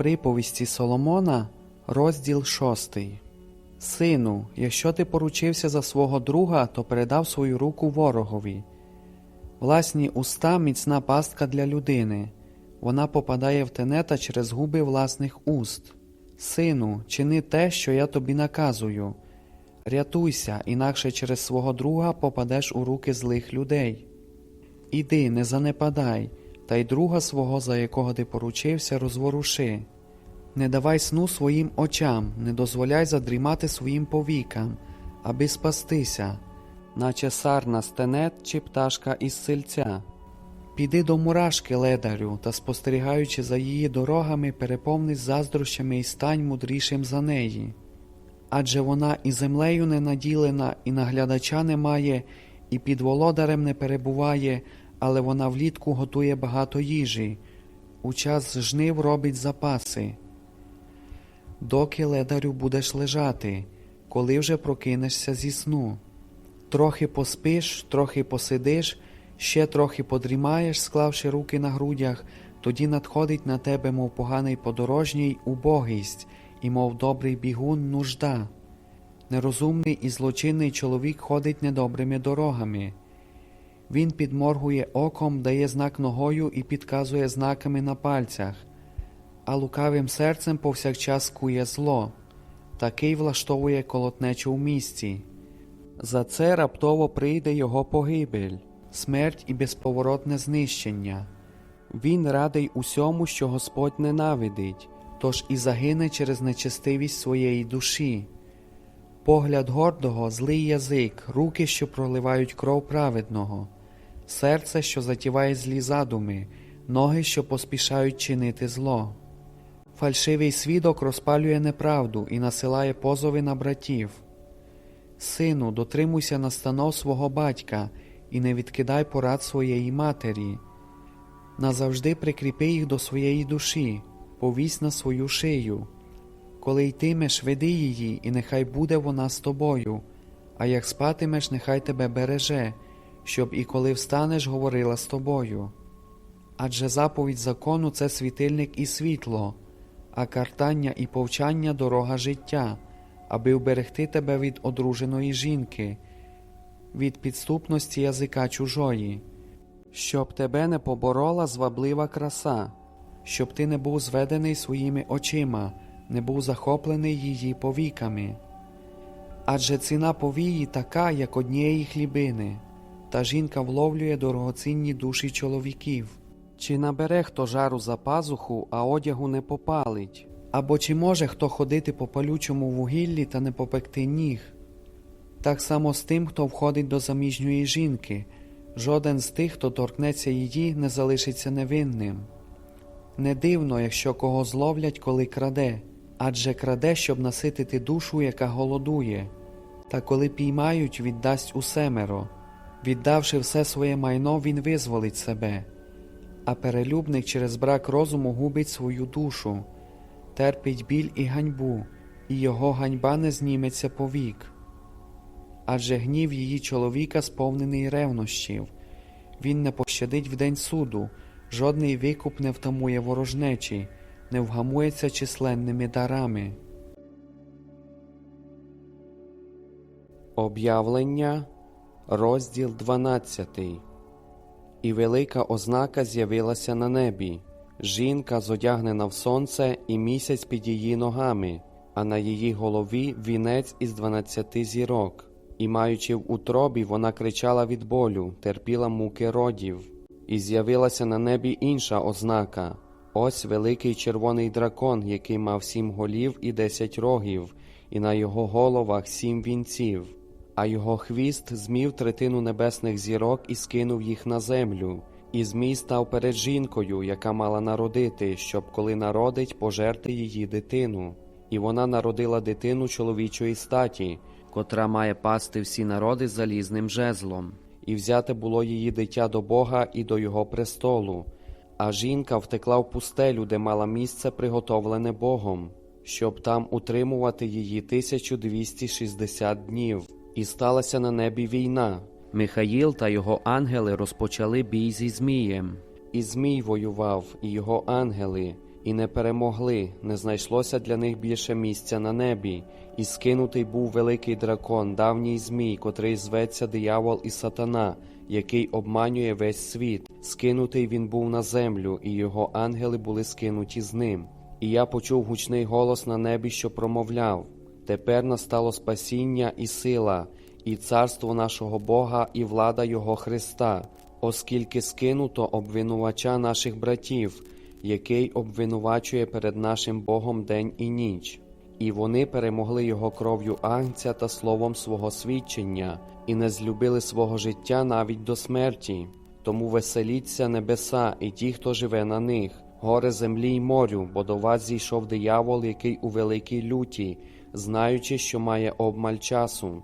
Приповісті Соломона, розділ шостий. Сину, якщо ти поручився за свого друга, то передав свою руку ворогові. Власні уста міцна пастка для людини. Вона попадає в тенета через губи власних уст. Сину, чини те, що я тобі наказую. Рятуйся, інакше через свого друга попадеш у руки злих людей. Іди, не занепадай, та й друга свого, за якого ти поручився, розворуши. Не давай сну своїм очам, не дозволяй задрімати своїм повікам, аби спастися, наче сарна стенет чи пташка із сильця. Піди до мурашки, ледарю, та спостерігаючи за її дорогами, переповнись заздрощами і стань мудрішим за неї. Адже вона і землею не наділена, і наглядача немає, і під володарем не перебуває, але вона влітку готує багато їжі, у час жнив робить запаси. Доки ледарю будеш лежати, коли вже прокинешся зі сну. Трохи поспиш, трохи посидиш, ще трохи подрімаєш, склавши руки на грудях, тоді надходить на тебе, мов поганий подорожній, убогість, і, мов добрий бігун, нужда. Нерозумний і злочинний чоловік ходить недобрими дорогами. Він підморгує оком, дає знак ногою і підказує знаками на пальцях, а лукавим серцем повсякчас кує зло, такий влаштовує колотнечу в місті. За це раптово прийде його погибель, смерть і безповоротне знищення. Він радий усьому, що Господь ненавидить, тож і загине через нечестивість своєї душі. Погляд гордого, злий язик, руки, що проливають кров праведного, серце, що затіває злі задуми, ноги, що поспішають чинити зло. Фальшивий свідок розпалює неправду і насилає позови на братів. Сину, дотримуйся настанов свого батька і не відкидай порад своєї матері. Назавжди прикріпи їх до своєї душі, повісь на свою шию. Коли йтимеш, веди її, і нехай буде вона з тобою, а як спатимеш, нехай тебе береже, щоб і коли встанеш, говорила з тобою. Адже заповідь закону це світильник і світло, а картання і повчання дорога життя, аби вберегти тебе від одруженої жінки, від підступності язика чужої, щоб тебе не поборола зваблива краса, щоб ти не був зведений своїми очима, не був захоплений її повіками. Адже ціна повії така, як однієї хлібини, та жінка вловлює дорогоцінні душі чоловіків. Чи набере хто жару за пазуху, а одягу не попалить? Або чи може хто ходити по палючому вугіллі та не попекти ніг? Так само з тим, хто входить до заміжньої жінки, жоден з тих, хто торкнеться її, не залишиться невинним. Не дивно, якщо кого зловлять, коли краде, адже краде, щоб наситити душу, яка голодує, та коли піймають, віддасть усемеро. Віддавши все своє майно, він визволить себе, а перелюбник через брак розуму губить свою душу, терпить біль і ганьбу, і його ганьба не зніметься повік. Адже гнів її чоловіка сповнений ревнощів, він не пощадить в день суду, жодний викуп не втамує ворожнечі, не вгамується численними дарами. Об'явлення, розділ 12 І велика ознака з'явилася на небі. Жінка зодягнена в сонце і місяць під її ногами, а на її голові вінець із дванадцяти зірок. І, маючи в утробі, вона кричала від болю, терпіла муки родів. І з'явилася на небі інша ознака ось великий червоний дракон, який мав сім голів і десять рогів, і на його головах сім вінців, а його хвіст змів третину небесних зірок і скинув їх на землю. І Змій став перед жінкою, яка мала народити, щоб коли народить, пожерти її дитину. І вона народила дитину чоловічої статі, котра має пасти всі народи залізним жезлом, і взяте було її дитя до Бога і до його престолу. А жінка втекла в пустелю, де мала місце приготовлене Богом, щоб там утримувати її 1260 днів. І сталася на небі війна. Михаїл та його ангели розпочали бій зі Змієм. І Змій воював, і його ангели, і не перемогли, не знайшлося для них більше місця на небі, і скинутий був великий дракон, давній змій, котрий зветься диявол і сатана, який обманює весь світ. Скинутий він був на землю, і його ангели були скинуті з ним. І я почув гучний голос на небі, що промовляв: Тепер настало спасіння і сила, і царство нашого Бога, і влада Його Христа, оскільки скинуто обвинувача наших братів, який обвинувачує перед нашим Богом день і ніч. І вони перемогли його кров'ю агнця та словом свого свідчення, і не злюбили свого життя навіть до смерті. Тому веселіться небеса і ті, хто живе на них, горе землі й морю, бо до вас зійшов диявол, який у великій люті, знаючи, що має обмаль часу.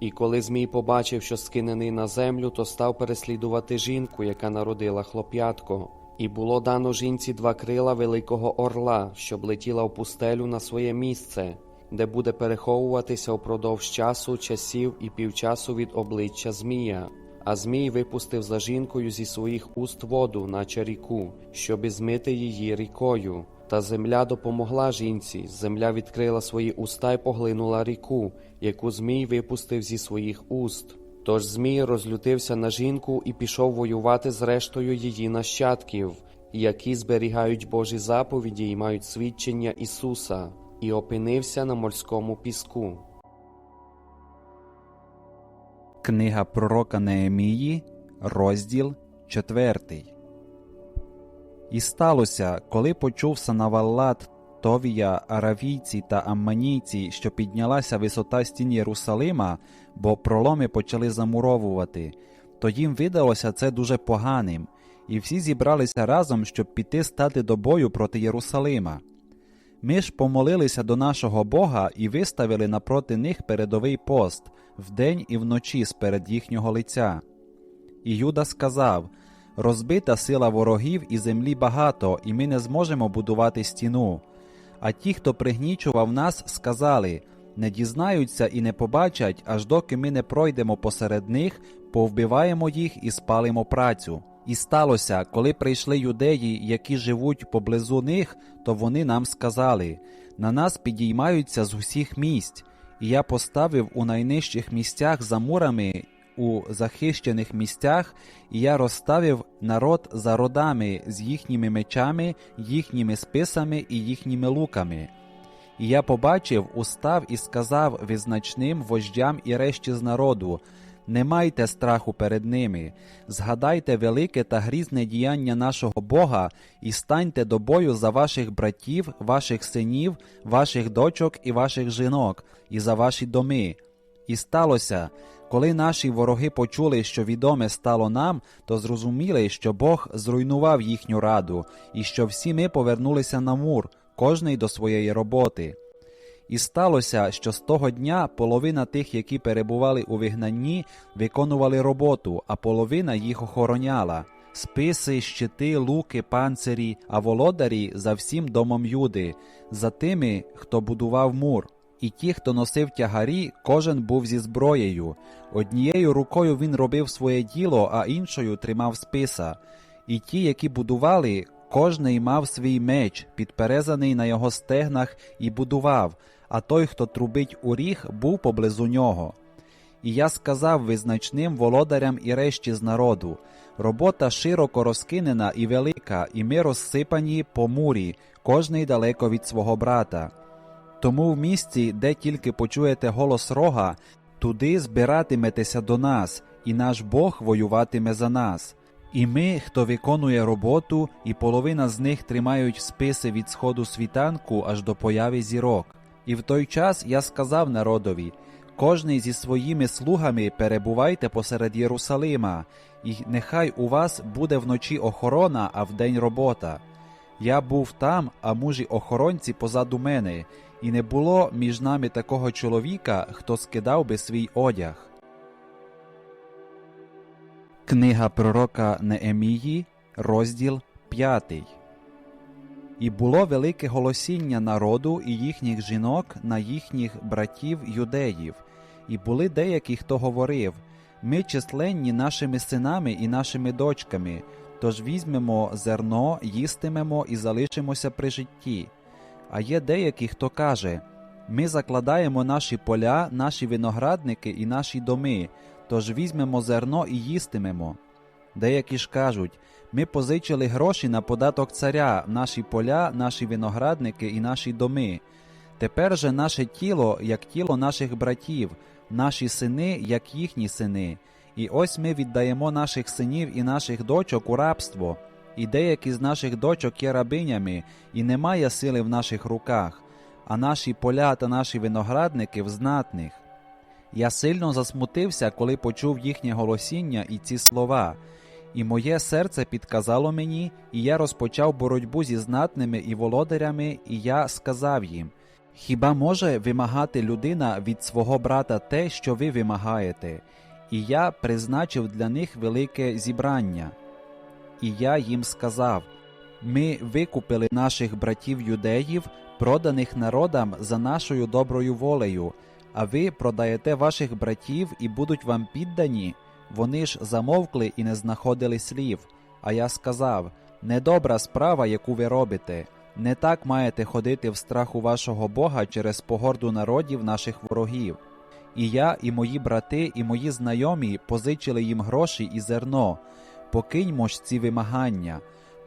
І коли Змій побачив, що скинений на землю, то став переслідувати жінку, яка народила хлоп'ятко. І було дано жінці два крила великого орла, щоб летіла в пустелю на своє місце, де буде переховуватися впродовж часу, часів і півчасу від обличчя Змія. А Змій випустив за жінкою зі своїх уст воду, наче ріку, щоби змити її рікою. Та земля допомогла жінці. Земля відкрила свої уста й поглинула ріку, яку Змій випустив зі своїх уст. Тож Змій розлютився на жінку і пішов воювати з рештою її нащадків, які зберігають Божі заповіді і мають свідчення Ісуса, і опинився на морському піску. Книга пророка Неемії, розділ 4. І сталося, коли почув Санаваллат, Товія, аравійці та амманійці, що піднялася висота стін Єрусалима, бо проломи почали замуровувати, то їм видалося це дуже поганим, і всі зібралися разом, щоб піти стати до бою проти Єрусалима. Ми ж помолилися до нашого Бога і виставили напроти них передовий пост вдень і вночі сперед їхнього лиця. І Юда сказав: Розбита сила ворогів і землі багато, і ми не зможемо будувати стіну. А ті, хто пригнічував нас, сказали не дізнаються і не побачать, аж доки ми не пройдемо посеред них, повбиваємо їх і спалимо працю. І сталося, коли прийшли юдеї, які живуть поблизу них, то вони нам сказали на нас підіймаються з усіх місць, і я поставив у найнижчих місцях за мурами, у захищених місцях, і я розставив народ за родами з їхніми мечами, їхніми списами і їхніми луками. І я побачив, устав і сказав визначним вождям і решті з народу не майте страху перед ними, згадайте велике та грізне діяння нашого Бога і станьте до бою за ваших братів, ваших синів, ваших дочок і ваших жінок, і за ваші доми. І сталося, коли наші вороги почули, що відоме стало нам, то зрозуміли, що Бог зруйнував їхню раду, і що всі ми повернулися на мур, кожний до своєї роботи. І сталося, що з того дня половина тих, які перебували у вигнанні, виконували роботу, а половина їх охороняла. Списи, щити, луки, панцирі, а володарі за всім домом Юди, за тими, хто будував мур. І ті, хто носив тягарі, кожен був зі зброєю. Однією рукою він робив своє діло, а іншою тримав списа. І ті, які будували, кожний мав свій меч, підперезаний на його стегнах, і будував, а той, хто трубить у ріг, був поблизу нього. І я сказав визначним володарям і решті з народу робота широко розкинена і велика, і ми розсипані по мурі, кожний далеко від свого брата. Тому в місці, де тільки почуєте голос рога, туди збиратиметеся до нас, і наш Бог воюватиме за нас. І ми, хто виконує роботу, і половина з них тримають списи від сходу світанку аж до появи зірок. І в той час я сказав народові: кожний зі своїми слугами перебувайте посеред Єрусалима, і нехай у вас буде вночі охорона, а вдень робота. Я був там, а мужі охоронці позаду мене, і не було між нами такого чоловіка, хто скидав би свій одяг. Книга пророка Неемії, розділ 5 І було велике голосіння народу і їхніх жінок на їхніх братів юдеїв, і були деякі, хто говорив Ми численні нашими синами і нашими дочками, тож візьмемо зерно, їстимемо і залишимося при житті. А є деякі, хто каже: ми закладаємо наші поля, наші виноградники і наші доми, тож візьмемо зерно і їстимемо. Деякі ж кажуть: ми позичили гроші на податок царя, наші поля, наші виноградники і наші доми. Тепер же наше тіло, як тіло наших братів, наші сини, як їхні сини. І ось ми віддаємо наших синів і наших дочок у рабство, і деякі з наших дочок є рабинями, і немає сили в наших руках, а наші поля та наші виноградники в знатних. Я сильно засмутився, коли почув їхнє голосіння і ці слова, і моє серце підказало мені, і я розпочав боротьбу зі знатними і володарями, і я сказав їм: Хіба може вимагати людина від свого брата те, що ви вимагаєте? І я призначив для них велике зібрання. І я їм сказав: Ми викупили наших братів юдеїв, проданих народам за нашою доброю волею, а ви продаєте ваших братів і будуть вам піддані. Вони ж замовкли і не знаходили слів. А я сказав: недобра справа, яку ви робите. Не так маєте ходити в страху вашого Бога через погорду народів наших ворогів. І я, і мої брати, і мої знайомі позичили їм гроші і зерно. Покиньмо ж ці вимагання.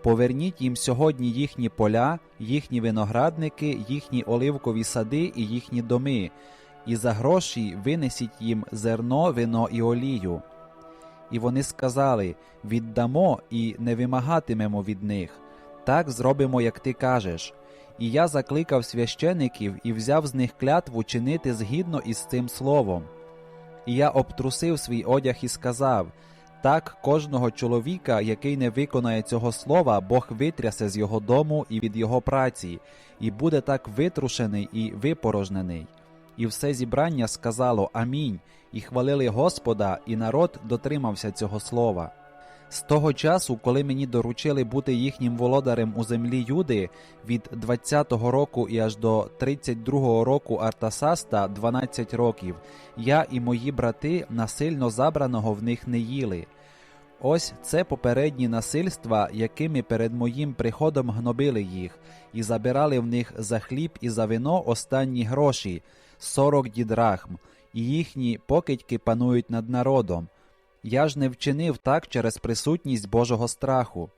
Поверніть їм сьогодні їхні поля, їхні виноградники, їхні оливкові сади і їхні доми, і за гроші винесіть їм зерно, вино і олію. І вони сказали: віддамо і не вимагатимемо від них. Так зробимо, як ти кажеш. І я закликав священиків і взяв з них клятву чинити згідно із цим словом. І я обтрусив свій одяг і сказав: так кожного чоловіка, який не виконає цього слова, Бог витрясе з його дому і від його праці, і буде так витрушений і випорожнений. І все зібрання сказало Амінь, і хвалили Господа, і народ дотримався цього слова. З того часу, коли мені доручили бути їхнім володарем у землі Юди, від 20-го року і аж до 32-го року Артасаста 12 років, я і мої брати насильно забраного в них не їли. Ось це попередні насильства, якими перед моїм приходом гнобили їх, і забирали в них за хліб і за вино останні гроші 40 дідрахм, і їхні покидьки панують над народом. Я ж не вчинив так через присутність Божого страху.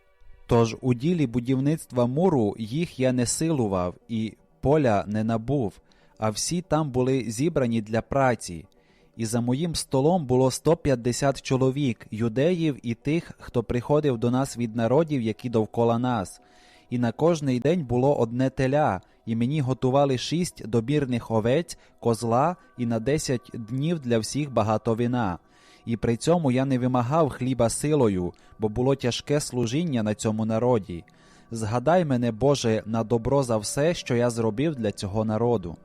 Тож у ділі будівництва муру їх я не силував і поля не набув, а всі там були зібрані для праці. І за моїм столом було 150 чоловік, юдеїв і тих, хто приходив до нас від народів, які довкола нас. І на кожний день було одне теля, і мені готували шість добірних овець, козла і на десять днів для всіх багато вина. І при цьому я не вимагав хліба силою, бо було тяжке служіння на цьому народі. Згадай мене, Боже, на добро за все, що я зробив для цього народу.